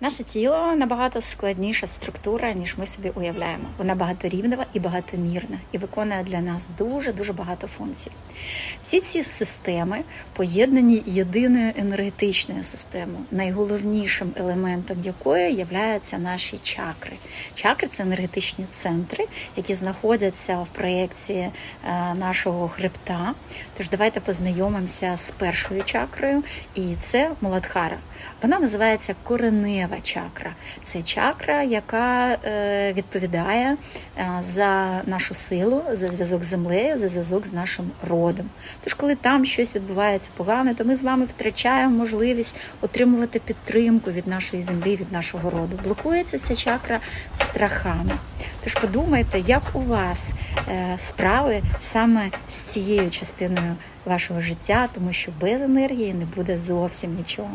Наше тіло набагато складніша структура, ніж ми собі уявляємо. Вона багаторівнева і багатомірна, і виконує для нас дуже дуже багато функцій. Всі ці системи поєднані єдиною енергетичною системою, найголовнішим елементом якої являються наші чакри. Чакри це енергетичні центри, які знаходяться в проєкції е, нашого хребта. Тож давайте познайомимося з першою чакрою, і це Муладхара. Вона називається коренева чакра. Це чакра, яка е, відповідає е, за нашу силу, за зв'язок з землею, за зв'язок з нашим родом. Тож, коли там щось відбувається погане, то ми з вами втрачаємо можливість отримувати підтримку від нашої землі, від нашого роду. Блокується ця чакра страхами. Тож подумайте, як у вас е, справи саме з цією частиною вашого життя, тому що без енергії не буде зовсім нічого.